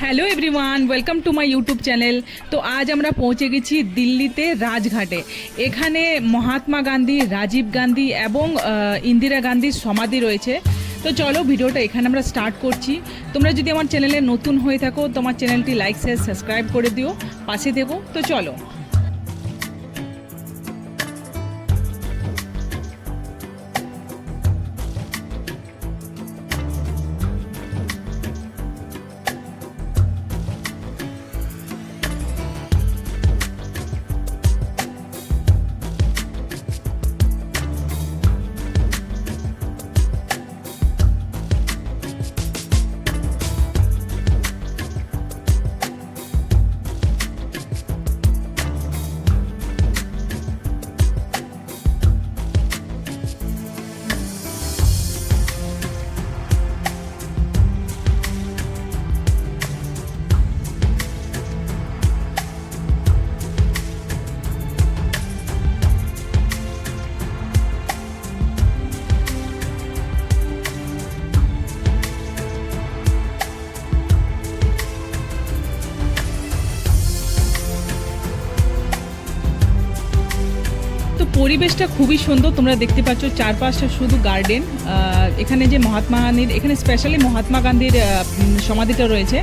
Hello everyone welcome to my YouTube channel তো আজ আমরা পৌঁছে গেছি দিল্লিতে রাজঘাটে। এখানে মহাত্মা গান্ধী, রাজীব গান্ধী এবং ইন্দিরা গান্ধীর সমাধি রয়েছে। তো চলো ভিডিওটা এখানে আমরা স্টার্ট করছি। তোমরা যদি আমার চ্যানেলে নতুন হয়ে থাকো, তোমার চ্যানেলটি লাইক শেয়ার সাবস্ক্রাইব করে দিও। পাশে থেকো। তো চলো। পরিবেশটা খুবই সুন্দর। তোমরা দেখতে পাচ্ছ চারপাশটা শুধু গার্ডেন এখানে যে মহাত্মা গান্ধীর, এখানে স্পেশালি মহাত্মা গান্ধীর সমাধিটা রয়েছে।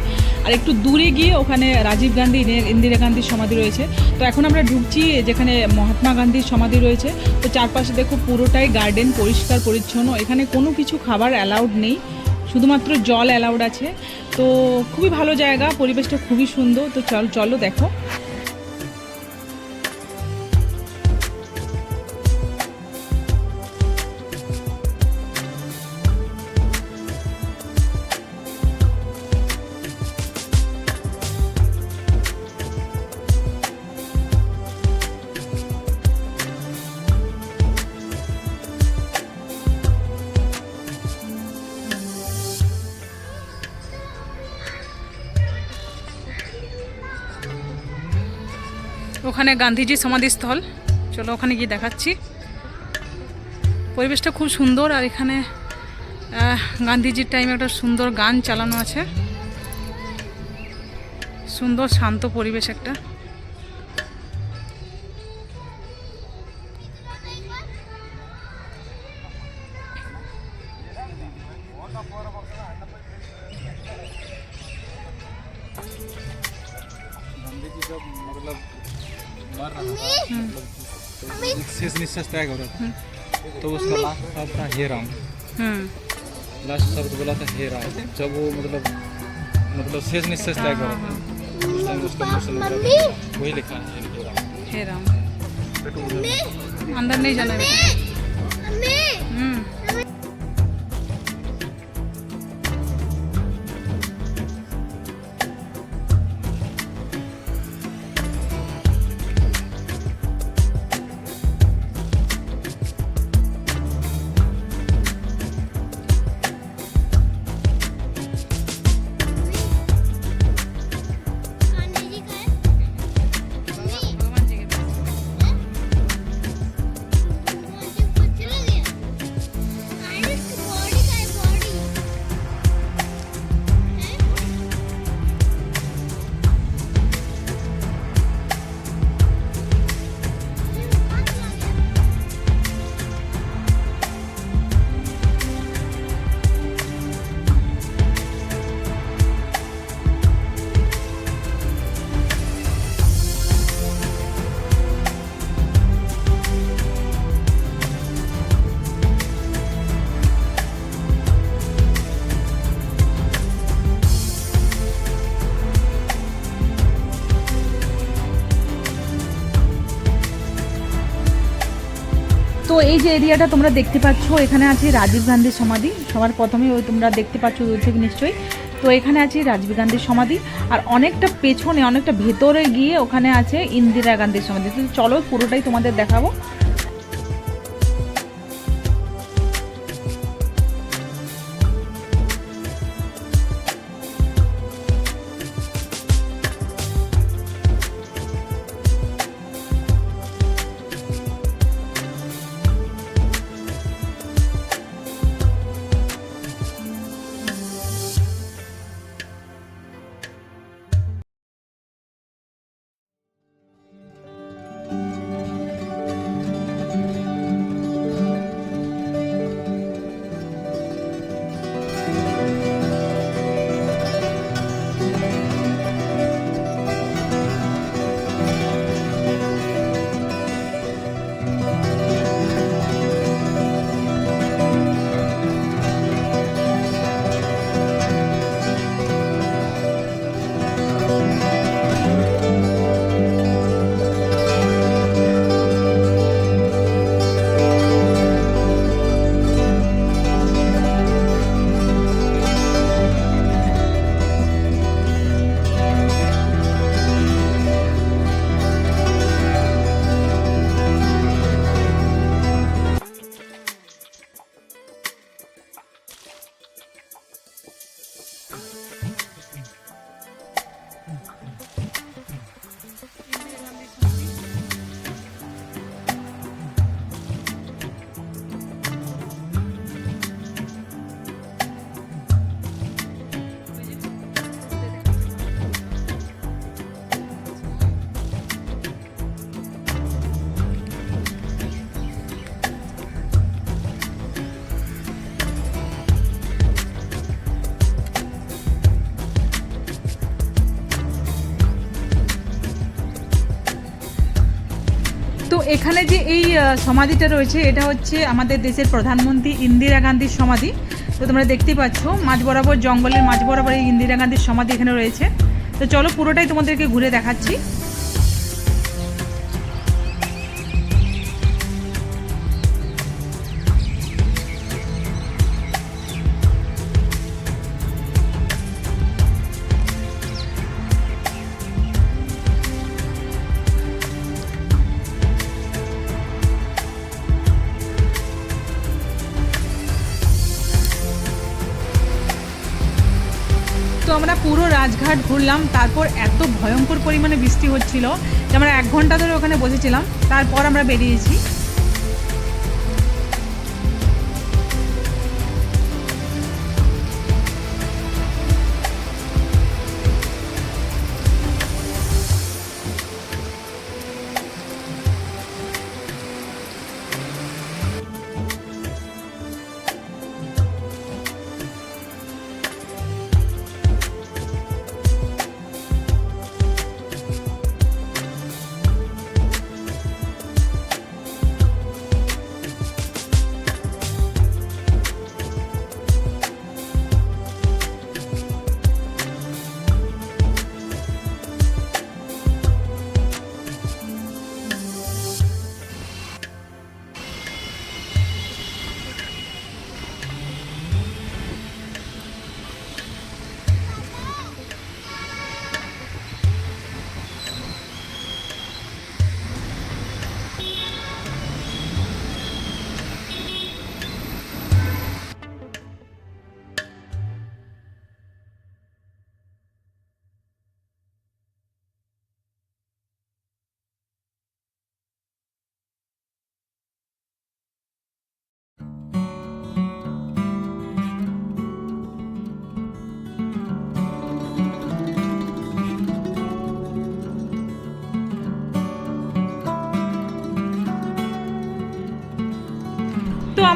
আর একটু দূরে গিয়ে ওখানে রাজীব গান্ধী, ইন্দিরা গান্ধীর সমাধি রয়েছে। তো এখন আমরা ঢুকছি যেখানে মহাত্মা গান্ধীর সমাধি রয়েছে। তো চারপাশে দেখো পুরোটাই গার্ডেন পরিষ্কার, পরিচ্ছন্ন। এখানে কোনো কিছু খাবার অ্যালাউড নেই। শুধুমাত্র জল অ্যালাউড আছে। তো খুবই ভালো জায়গা, পরিবেশটা খুবই সুন্দর। তো চল, চলো দেখো। ওখানে গান্ধীজি সমাধিস্থল। চলো ওখানে গিয়ে দেখাচ্ছি। পরিবেশটা খুব সুন্দর আর এখানে গান্ধীজির টাইমে একটা সুন্দর গান চালানো আছে। সুন্দর শান্ত পরিবেশ একটা। निश्चय से तय त्याग तो उसका hmm. लास्ट शब्द था हे राम लास्ट hmm. शब्द बोला था हे राम जब वो मतलब मतलब शेष निश्चय तय हो उस टाइम उसका वही लिखा है हे राम अंदर नहीं जाना। যে এরিয়াটা তোমরা দেখতে পাচ্ছ, এখানে আছে রাজীব গান্ধীর সমাধি। সবার প্রথমে ওই তোমরা দেখতে পাচ্ছ দূর থেকে নিশ্চয়ই। তো এখানে আছে রাজীব গান্ধীর সমাধি। আর অনেকটা পেছনে, অনেকটা ভেতরে গিয়ে ওখানে আছে ইন্দিরা গান্ধীর সমাধি। তো চলো পুরোটাই তোমাদের দেখাবো। এখানে যে এই সমাধিটা রয়েছে, এটা হচ্ছে আমাদের দেশের প্রধানমন্ত্রী ইন্দিরা গান্ধীর সমাধি। তো তোমরা দেখতে পাচ্ছ, মাঝ বরাবর জঙ্গলের মাঝ বরাবর এই ইন্দিরা গান্ধীর সমাধি এখানে রয়েছে। তো চলো পুরোটাই তোমাদেরকে ঘুরে দেখাচ্ছি। তো আমরা পুরো রাজঘাট ঘুরলাম, তারপর এত ভয়ঙ্কর পরিমাণে বৃষ্টি হচ্ছিল যে আমরা এক ঘণ্টা ধরে ওখানে বসেছিলাম, তারপর আমরা বেরিয়েছি।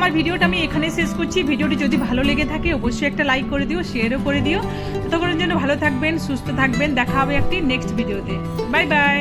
আমার ভিডিওটা আমি এখানে শেষ করছি। ভিডিওটি যদি ভালো লেগে থাকে, অবশ্যই একটা লাইক করে দিও শেয়ারও করে দিও। ততক্ষণের জন্য ভালো থাকবেন, সুস্থ থাকবেন। দেখা হবে একটি নেক্সট ভিডিওতে বাই বাই